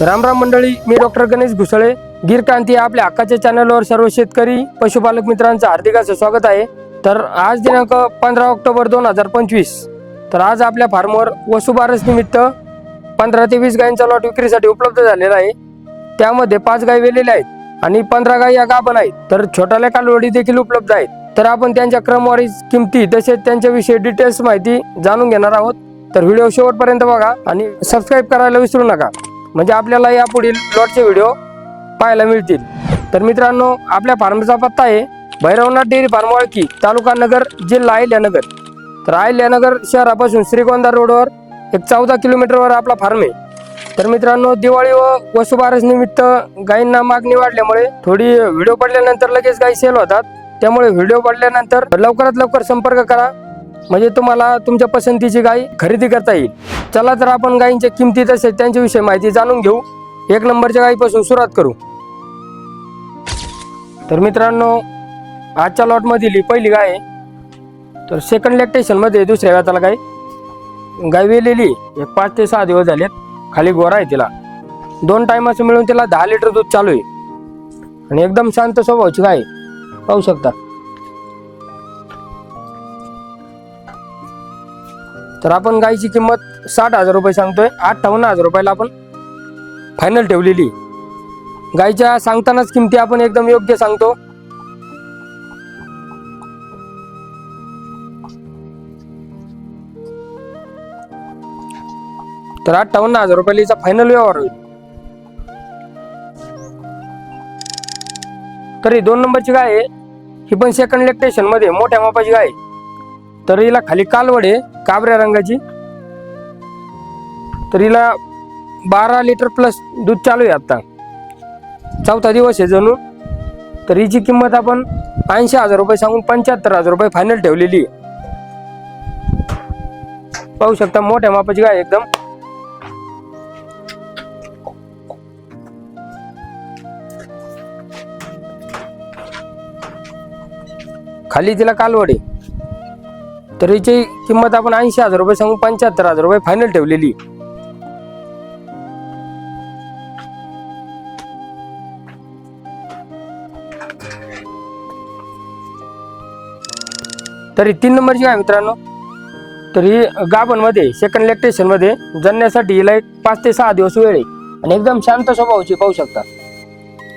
राम रामराम मंडळी मी डॉक्टर गणेश घुसळे गीर क्रांती आपल्या हक्काच्या चॅनलवर सर्व शेतकरी पशुपालक मित्रांचं हार्दिकाचं स्वागत आहे. तर आज दिनांक पंधरा ऑक्टोबर दोन हजार पंचवीस. तर आज आपल्या फार्मवर वसुबारस निमित्त पंधरा ते वीस गायींचा लॉट विक्रीसाठी उपलब्ध झालेला आहे. त्यामध्ये पाच गायी वेलेल्या आहेत आणि पंधरा गायी या गाभण आहेत. तर छोट्याल्या कालवडी देखील उपलब्ध आहेत. तर आपण त्यांच्या क्रमवारी किमती तसेच त्यांच्याविषयी डिटेल्स माहिती जाणून घेणार आहोत. तर व्हिडिओ शेवटपर्यंत बघा आणि सबस्क्राईब करायला विसरू नका. म्हणजे आपल्याला यापुढील लॉटचे व्हिडिओ पाहायला मिळतील. तर मित्रांनो आपल्या फार्मचा पत्ता आहे भैरवनाथ डेअरी फार्म वाळकी तालुका नगर जिल्हा अहिल्यानगर. तर अहिल्यानगर शहरापासून श्रीगोंदा रोडवर एक चौदा किलोमीटरवर आपला फार्म आहे. तर मित्रांनो दिवाळी व वसुबारस निमित्त गायींना मागणी वाढल्यामुळे थोडी व्हिडिओ पडल्यानंतर लगेच गायी सेल होतात. त्यामुळे व्हिडिओ पडल्यानंतर लवकरात लवकर संपर्क करा. म्हणजे तुम्हाला तुमच्या पसंतीची गाय खरेदी करता येईल. चला तर आपण गायींच्या किमती तसेच त्यांच्याविषयी माहिती जाणून घेऊ. एक नंबरच्या गायीपासून सुरुवात करू. तर मित्रांनो आजच्या लॉटमधील ही पहिली गाय आहे. तर सेकंड लॅक्टेशनमध्ये दुसऱ्या व्याताला गाय. गाय वेलेली एक पाच ते सहा दिवस झालेत. खाली गोरा आहे तिला. दोन टायमाचं मिळून तिला दहा लिटर दूध चालू आहे. आणि एकदम शांत स्वभावची गाय पाहू शकता. तर आपण गायची किंमत साठ हजार रुपये सांगतोय. अठ्ठावन्न हजार रुपयाला आपण फायनल ठेवलेली. गायच्या सांगतानाच किमती आपण एकदम योग्य सांगतो. तर अठ्ठावन्न हजार रुपयाला फायनल व्यवहार होईल. तर ही दोन नंबरची गाय आहे. ही पण सेकंड इलेक्ट्रेशनमध्ये मोठ्या मापाची गाय आहे. तर हिला खाली कालवड आहे काबऱ्या रंगाची. तर हिला बारा लिटर प्लस दूध चालू आहे आता. चौथा दिवस आहे जणू. तर हिची किंमत आपण ऐंशी हजार रुपये सांगून पंच्याहत्तर हजार रुपये फायनल ठेवलेली आहे. पाहू शकता मोठ्या मापाची गाय एकदम. खाली तिला कालवड आहे. तर हिची किंमत आपण ऐंशी हजार रुपये सांगून पंच्याहत्तर हजार रुपये फायनल ठेवलेली. आहे. तरी तीन नंबरची काय मित्रांनो. तर ही गाभणमध्ये सेकंड लॅक्टेशनमध्ये जणण्यासाठी हिला एक पाच ते सहा दिवस वेळ आहे. आणि एकदम शांत स्वभावाची पाहू शकता.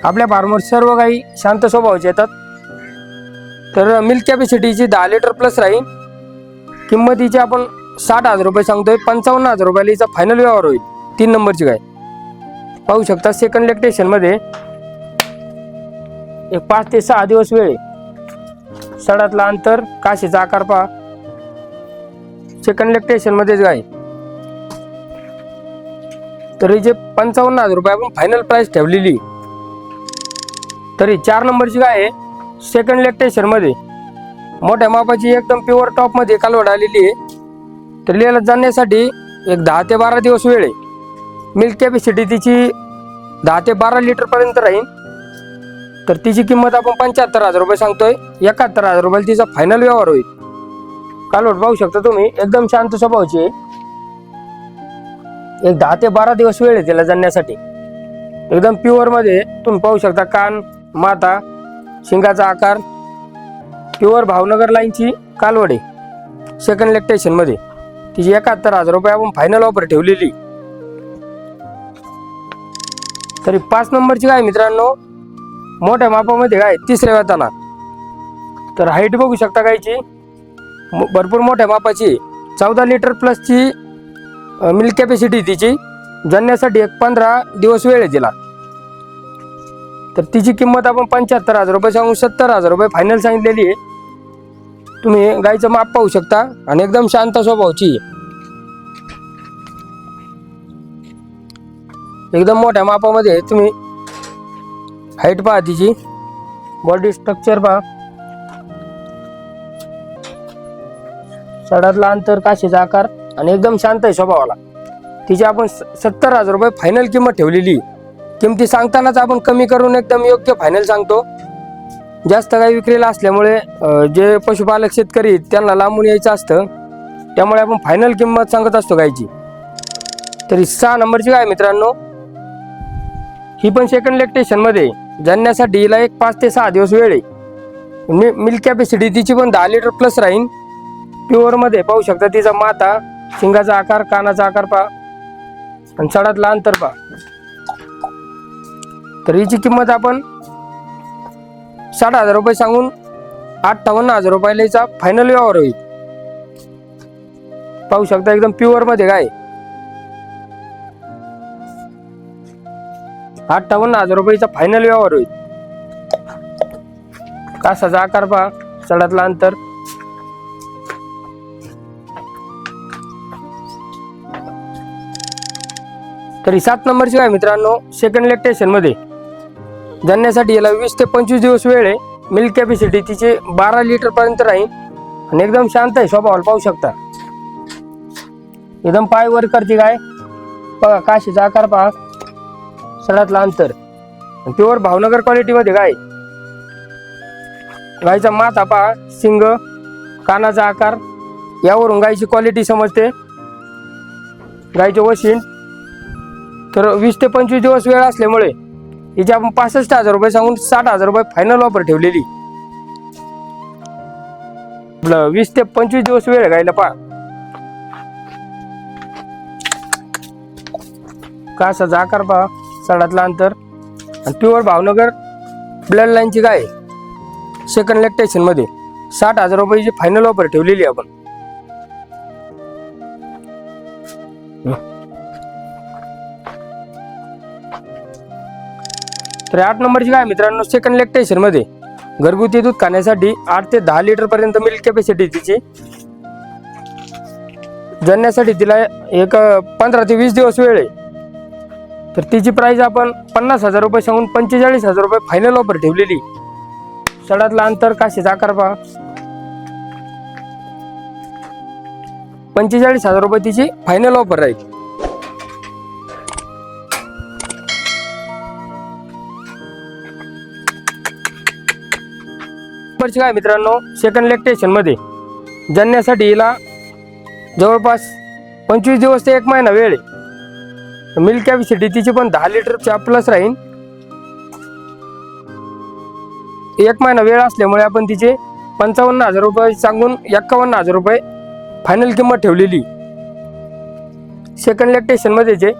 आपल्या फार्मवर सर्व काही शांत स्वभावाचे येतात. तर मिल्क कॅपॅसिटीची दहा लिटर प्लस राहील किंमतीची आपण साठ हजार रुपये सांगतोय पंचावन्न हजार रुपयाला हिचा फायनल व्यवहार होईल. तीन नंबरची गाय पाहू शकता सेकंड लेक्टेशनमध्ये एक पाच ते सहा दिवस वेळ आहे. सडातला अंतर काशीचा आकार पहा. सेकंड लेक्टेशनमध्येच गाय तरी जे पंचावन्न हजार रुपये आपण फायनल प्राइस ठेवलेली. तरी चार नंबरची गाय आहे? सेकंड लेक्टेशनमध्ये मोठ्या मापाची एकदम प्युअर टॉपमध्ये कालवड आलेली आहे. तर लेला जाण्यासाठी एक दहा ते बारा दिवस वेळ आहे. मिल्क कॅपॅसिटी तिची दहा ते बारा लिटर पर्यंत राहील तर तिची किंमत आपण पंच्याहत्तर हजार रुपये सांगतोय. एकाहत्तर हजार रुपयाला तिचा फायनल व्यवहार होईल. कालवड पाहू शकता तुम्ही एकदम शांत स्वभावाची आहे. एक दहा ते बारा दिवस वेळ आहे तिला जाण्यासाठी. एकदम प्युअरमध्ये तुम्ही पाहू शकता कान माता शिंगाचा आकार प्युअर भावनगर लाईनची कालवडे सेकंड लेक्टेशनमध्ये तिची एकाहत्तर हजार रुपये आपण फायनल ऑफर ठेवलेली. तरी पाच नंबरची काय मित्रांनो? मोठ्या मापामध्ये काय तिसऱ्या वेताला तर हाईट बघू शकता गायची भरपूर मोठ्या मापाची चौदा लिटर प्लसची मिल्क कॅपॅसिटी तिची. जणण्यासाठी एक पंधरा दिवस वेळ आहे तिला. तर तिची किंमत आपण पंच्याहत्तर हजार रुपये सांगून सत्तर हजार रुपये फायनल सांगितलेली आहे. तुम्ही गाईचं माप पाहू शकता आणि एकदम शांत स्वभावची आहे. एकदम मोठ्या मापामध्ये तुम्ही हाईट पहा तिची. बॉडी स्ट्रक्चर पहा. सडातला अंतर काशीचा आकार आणि एकदम शांत आहे स्वभावाला. तिची आपण सत्तर हजार रुपये फायनल किंमत ठेवलेली किमती सांगतानाच आपण कमी करून एकदम योग्य फायनल सांगतो. जास्त काही विक्रीला असल्यामुळे जे पशुपालक शेतकरी आहेत, त्यांना लांबून यायचं असतं. त्यामुळे आपण फायनल किंमत सांगत असतो गायची तरी सहा नंबरची गाय मित्रांनो. ही पण सेकंड लेक्टेशनमध्ये हिला एक पाच ते सहा दिवस वेळ आहे. मिल्क कॅपॅसिटी तिची पण दहा लिटर प्लस राहीन. प्युअरमध्ये पाहू शकता तिचा माता शिंगाचा आकार कानाचा आकार पहा. आणि सडातला अंतर पहा. तर हिची किंमत आपण साठ हजार रुपये सांगून अठ्ठावन्न हजार रुपयाला हिचा फायनल व्यवहार होईल. पाहू शकता एकदम प्युअरमध्ये काय? अठ्ठावन्न हजार रुपयाचा फायनल व्यवहार होईल. कासाचा आकार पहा चढातला अंतर. तरी सात नंबरची काय मित्रांनो सेकंड लेक्टेशनमध्ये. जणण्यासाठी याला वीस ते पंचवीस दिवस वेळ आहे. मिल्क कॅपॅसिटी तिची बारा लिटर पर्यंत राहील. आणि एकदम शांत आहे स्वभावाला पाहू शकता. एकदम पाय वर करते काय? बघा काशीचा आकार पहा. सडातला अंतर. प्युअर भावनगर क्वालिटीमध्ये काय? गायचा माथा पहा शिंग कानाचा आकार. यावरून गायची क्वालिटी समजते. गायचे वशीन तर वीस ते पंचवीस दिवस वेळ असल्यामुळे हिची आपण पासष्ट हजार रुपये सांगून साठ हजार रुपये फायनल ऑफर ठेवलेली. आपलं वीस ते पंचवीस दिवस वेळ आहे गायला पहा. कासाचा आकार पहा सडातला अंतर. आणि प्युअर भावनगर ब्लड लाईनची गाय सेकंड लेक्टेशनमध्ये. साठ हजार रुपयाची फायनल ऑफर ठेवलेली आहे आपण. तर आठ नंबरची काय मित्रांनो? सेकंड लेक्टेशनमध्ये घरगुती दूध खाण्यासाठी आठ ते दहा लिटर पर्यंत मिल्क कॅपॅसिटी तिची. जणण्यासाठी तिला एक पंधरा ते वीस दिवस वेळ आहे. तर तिची प्राईज आपण पन्नास हजार रुपये सांगून पंचेचाळीस हजार रुपये फायनल ऑफर ठेवलेली. सडातला अंतर काशीचा आकार पहा. पंचेचाळीस हजार रुपये तिची फायनल ऑफर राहील नंबरची काय मित्रांनो? सेकंड लेगमध्ये. जणण्यासाठी हिला जवळपास पंचवीस दिवस ते एक महिना वेळ आहे. मिल्क कॅपॅसिटी तिची पण दहा लिटरच्या प्लस राहील एक महिना वेळ असल्यामुळे आपण तिचे पंचावन्न हजार रुपये सांगून एक्कावन्न हजार रुपये फायनल किंमत ठेवलेली. सेकंड लेगमध्ये जे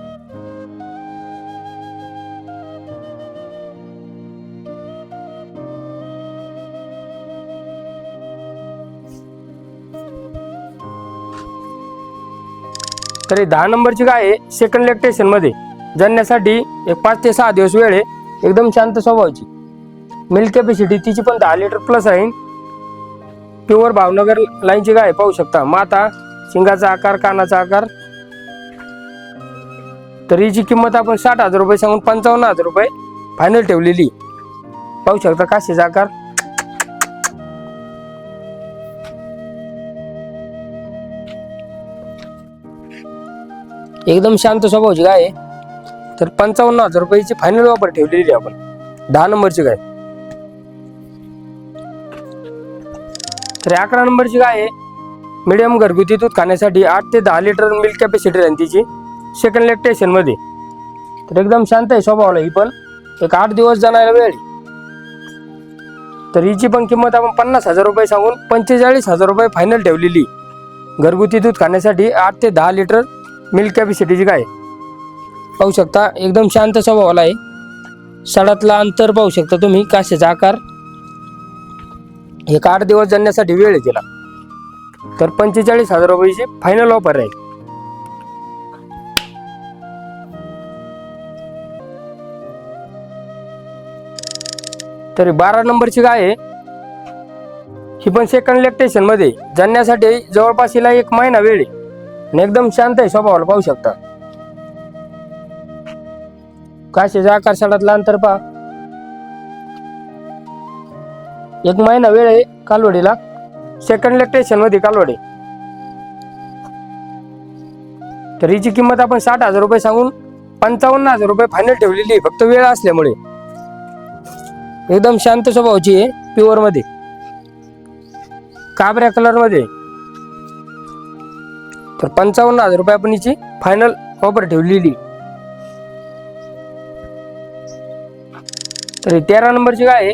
तर दहा नंबरची गाय आहे सेकंड लेक्टेशनमध्ये मध्ये. एक पाच ते सहा दिवस वेळ आहे एकदम शांत स्वभावाची. मिल्क कॅपॅसिटी तिची पण दहा लिटर प्लस आहे. प्युअर भावनगर लाईनची गाय पाहू शकता. माता शिंगाचा आकार कानाचा आकार. तर हिची किंमत आपण साठ हजार रुपये सांगून पंचावन्न हजार रुपये फायनल ठेवलेली पाहू शकता काशीचा आकार. एकदम शांत स्वभावची गाय आहे तर पंचावन्न हजार रुपयाची फायनल ऑफर ठेवलेली आहे आपण. दहा नंबरची गाय तर अकरा नंबरची गाय आहे? मिडियम घरगुती दूध खाण्यासाठी आठ ते दहा लिटर मिल्क कॅपॅसिटी राहील तिची. सेकंड लेक्टेशनमध्ये. तर एकदम शांत आहे स्वभावला ही पण. एक आठ दिवस जाणायला वेळ तर हिची पण किंमत आपण पन्नास हजार रुपये सांगून पंचेचाळीस हजार रुपये फायनल ठेवलेली. घरगुती दूध खाण्यासाठी आठ ते दहा लिटर मिल्क कॅपॅसिटीची गाय पाहू शकता एकदम शांत स्वभावाला आहे. सडातला अंतर पाहू शकता तुम्ही काशाचा आकार. एक आठ दिवस जाण्यासाठी वेळ आहे तर पंचेचाळीस हजार रुपयाची फायनल ऑफर आहे. तरी बारा नंबरची गाय आहे. ही पण सेकंड लेक्टेशनमध्ये. जवळपास हिला एक महिना वेळ आहे. आणि एकदम शांत आहे स्वभावाला पाहू शकता. काशीचा आकार सडातला अंतर पहा. एक महिना वेळ आहे कालवडीला. सेकंड लेक्टेशनमध्ये कालवडी. तर हिची किंमत आपण साठ हजार रुपये सांगून पंचावन्न हजार रुपये फायनल ठेवलेली आहे. फक्त वेळ असल्यामुळे. एकदम शांत स्वभावाची आहे प्युअरमध्ये. काबऱ्या कलरमध्ये. तर पंचावन्न हजार रुपये आपण हिची फायनल ऑफर ठेवलेली. तर तेरा नंबरची गाय आहे.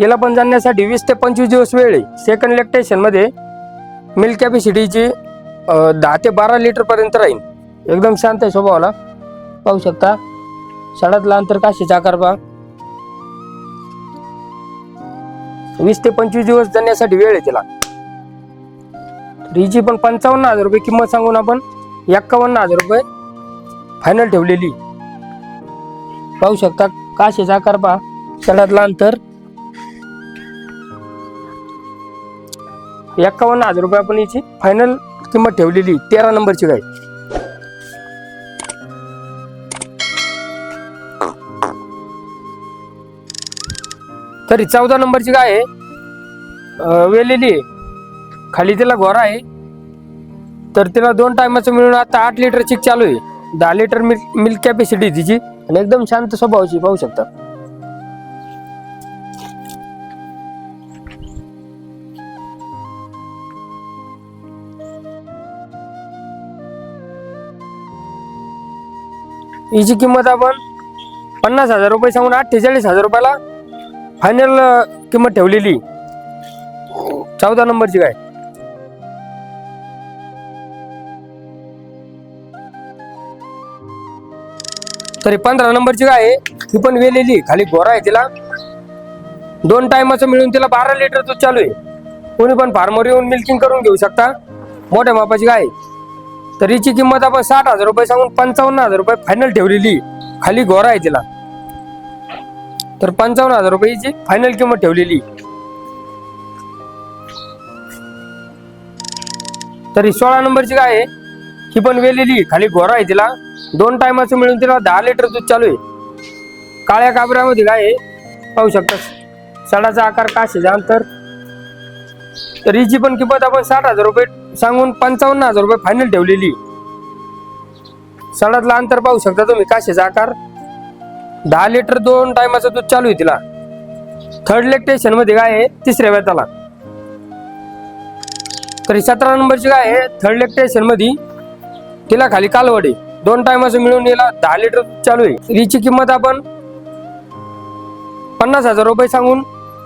याला पण जाण्यासाठी वीस ते पंचवीस दिवस वेळ आहे. सेकंड लॅक्टेशनमध्ये मिल्क कॅपॅसिटीची दहा ते बारा लिटरपर्यंत राहील एकदम शांत आहे स्वभावाला. पाहू शकता. सडातला अंतर काशीचा आकार पहा. वीस ते पंचवीस दिवस जाण्यासाठी वेळ आहे तिला. हिची पण पंचावन्न हजार रुपये किंमत सांगून आपण एक्कावन्न हजार रुपये फायनल ठेवलेली. पाहू शकता काशीचा आकार पहा. सडातला अंतर एक्कावन्न हजार रुपये आपण याची फायनल किंमत ठेवलेली. तेरा नंबरची गाय. तरी चौदा नंबरची गाय आहे. वेलेली आहे. खाली तिला घोरा आहे. तर तिला दोन टायमाचं मिळून आता आठ लिटर चिक चालू आहे. दहा लिटर मिल्क मिल्क कॅपॅसिटी तिची. आणि एकदम शांत स्वभावाची पाहू शकता. हिची किंमत आपण पन्नास हजार रुपये सांगून अठ्ठेचाळीस हजार रुपयाला फायनल किंमत ठेवलेली चौदा नंबरची गाय. तरी पंधरा नंबरची गाय आहे. ती पण वेलेली खाली गोरा आहे तिला. दोन टायमाचं मिळून तिला बारा लिटर दूध चालू आहे. कोणी पण फार्मर येऊन मिल्किंग करून घेऊ शकता. मोठ्या मापाची गाय तर हिची किंमत आपण साठ हजार रुपये सांगून पंचावन्न हजार रुपये फायनल ठेवलेली खाली गोरा आहे तिला. तर पंचावन्न हजार रुपये हिची फायनल किंमत ठेवलेली तरी सोळा नंबरची गाय आहे. ही पण वेलेली खाली घोरा आहे तिला. दोन टायमाचं मिळून तिला दहा लिटर दूध चालू आहे. काळ्या काबऱ्यामध्ये काय आहे? पाहू शकता. सडाचा आकार काशीचा अंतर? तर हिची पण किंमत आपण साठ हजार रुपये सांगून पंचावन्न हजार रुपये फायनल ठेवलेली सडातला अंतर पाहू शकता तुम्ही. काशीचा आकार? दहा लिटर दोन टायमाचं दूध चालू आहे तिला. थर्ड लेक्टेशनमध्ये काय आहे? तिसऱ्या वेताला तरी सतरा नंबरची काय आहे? थर्ड लेक्टेशनमध्ये तिला खाली कालवडे. दोन टायमाचं मिळून याला दहा लिटर दूध चालू आहे. हिची किंमत आपण पन्नास हजार रुपये सांगून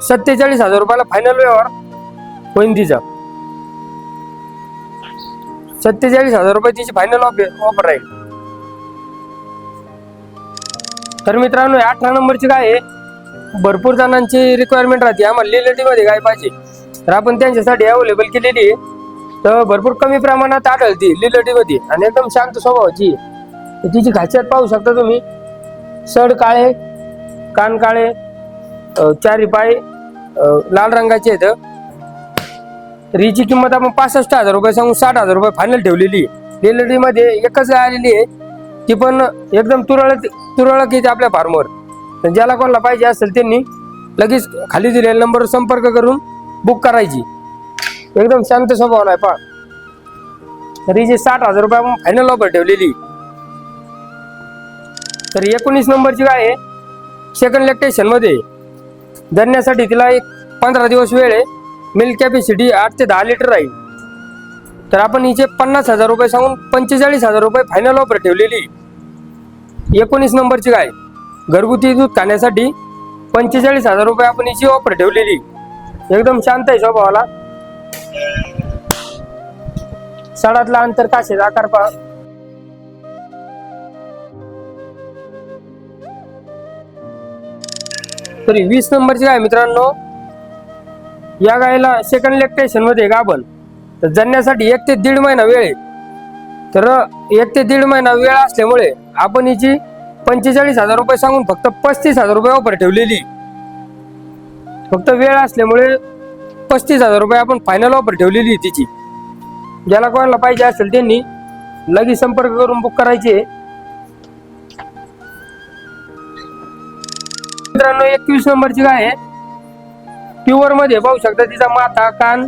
सत्तेचाळीस हजार रुपयाला फायनल व्यवहार होईल तिचा. सत्तेचाळीस हजार रुपये तिची फायनल ऑफर राहील. तर मित्रांनो अठरा नंबरची गाय आहे. भरपूर जणांची रिक्वायरमेंट राहते. आम्हाला लिलेटी मध्ये गाय पाहिजे. तर आपण त्यांच्यासाठी अवेलेबल केलेली आहे. तर भरपूर कमी प्रमाणात आढळते लिलेटी मध्ये आणि एकदम शांत स्वभावाची तर तिची खासियत पाहू शकता तुम्ही. सड काळे कान काळे चारी पाय लाल रंगाचे आहेत. तर हिची किंमत आपण पासष्ट हजार रुपये सांगून साठ हजार रुपये फायनल ठेवलेली आहे. लिलेटी मध्ये एकच आलेली आहे. ती पण एकदम तुरळक तुरळक येते आपल्या फार्मवर. ज्याला कोणाला पाहिजे असेल त्यांनी लगेच खाली दिलेल्या नंबरवर संपर्क करून बुक करायची. एकदम शांत स्वभाव आहे पा तर हिची साठ हजार रुपये फायनल ऑफर ठेवलेली तर एकोणीस नंबरची गाय आहे? सेकंड लॅक्टेशनमध्ये. धरण्यासाठी तिला एक पंधरा दिवस वेळ आहे. मिल्क कॅपॅसिटी आठ ते दहा लिटर राहील. तर आपण हिचे पन्नास हजार रुपये सांगून पंचेचाळीस हजार रुपये फायनल ऑफर ठेवलेली. एकोणीस नंबरची गाय घरगुती दूध खाण्यासाठी पंचेचाळीस हजार रुपये आपण हिची ऑफर ठेवलेली. एकदम शांत आहे स्वभावाला. सडातला अंतर काशेचा आकार पहा. तरी वीस नंबरची गाय मित्रांनो. या गायला सेकंड लेक्टेशनमध्ये गाभण. तर जणण्यासाठी एक ते दीड महिना वेळ आहे. तर एक ते दीड महिना वेळ असल्यामुळे आपण हिची पंचेचाळीस हजार रुपये सांगून फक्त पस्तीस हजार रुपये ऑफर ठेवलेली फक्त वेळ असल्यामुळे पस्तीस हजार रुपये आपण फायनल ऑफर ठेवलेली आहे तिची. ज्याला कोणाला पाहिजे असेल त्यांनी लगेच संपर्क करून बुक करायचे. मित्रांनो एकवीस नंबरची गाय आहे. प्युअरमध्ये पाहू शकता तिचा माथा कान.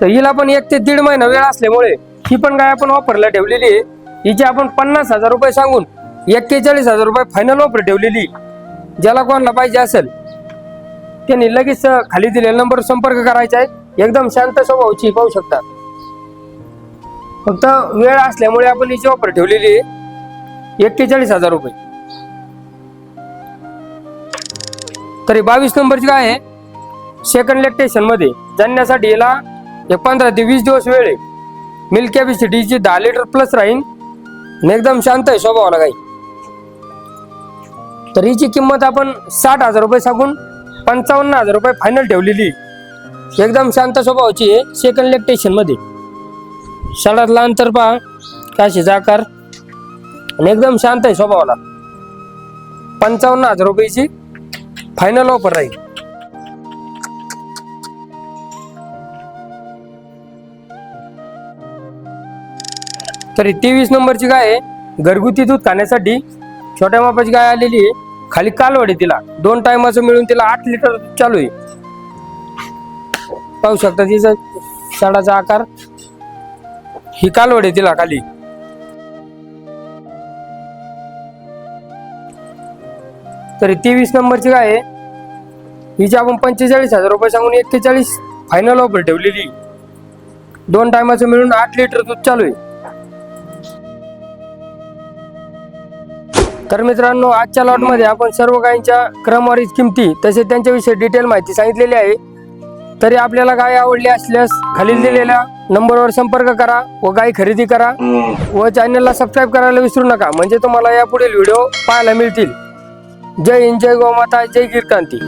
तर हिला पण एक ते दीड महिना वेळ असल्यामुळे ही पण गाय आपण ऑफरला ठेवलेली आहे. हिची आपण पन्नास हजार रुपये सांगून एक्केचाळीस हजार रुपये फायनल ऑफर ठेवलेली ज्याला कोणाला पाहिजे असेल त्यांनी लगेच खाली दिलेल्या नंबर संपर्क करायचा आहे. एकदम शांत स्वभावची पाहू शकता. फक्त वेळ असल्यामुळे आपण हिची ऑफर ठेवलेली आहे. एक्केचाळीस हजार रुपये. तरी बावीस नंबरची काय आहे? सेकंड लेक्टेशनमध्ये जाण्यासाठी याला एक पंधरा ते वीस दिवस वेळ आहे. मिल्क कॅपॅसिटीची दहा लिटर प्लस राहील आणि एकदम शांत आहे स्वभावाला काही. तर हिची किंमत आपण साठ हजार रुपये सांगून पंचावन्न हजार रुपये फायनल ठेवलेली. एकदम शांत स्वभावाची आहे सेकंड लेगमध्ये. शाळातला अंतर पहा काशी जाकार. आणि एकदम शांत आहे स्वभावाला. पंचावन्न हजार रुपयाची फायनल ऑफर राहील. तरी तेवीस नंबरची गाय आहे. घरगुती दूध खाण्यासाठी छोट्या मापाची गाय आलेली आहे. खाली कालवडे तिला. दोन टायमाचं मिळून तिला आठ लिटर दूध चालू आहे. पाहू शकता तिचा शाळाचा आकार. ही कालवडे तिला खाली. तरी तेवीस नंबरची काय आहे. हिची आपण पंचेचाळीस हजार रुपये सांगून एक्केचाळीस फायनल ऑफर ठेवलेली. दोन टायमाचं मिळून आठ लिटर दूध चालू आहे. तर मित्रांनो आजच्या लॉटमध्ये आपण सर्व गायींच्या क्रमवारीच किमती तसेच त्यांच्याविषयी डिटेल माहिती सांगितलेली आहे. तरी आपल्याला गाय आवडली असल्यास खालील दिलेल्या नंबरवर संपर्क करा व गाय खरेदी करा व चॅनलला सबस्क्राईब करायला विसरू नका. म्हणजे तुम्हाला यापुढील व्हिडिओ पाहायला मिळतील. जय हिंद जय गोमाता जय गिरकांती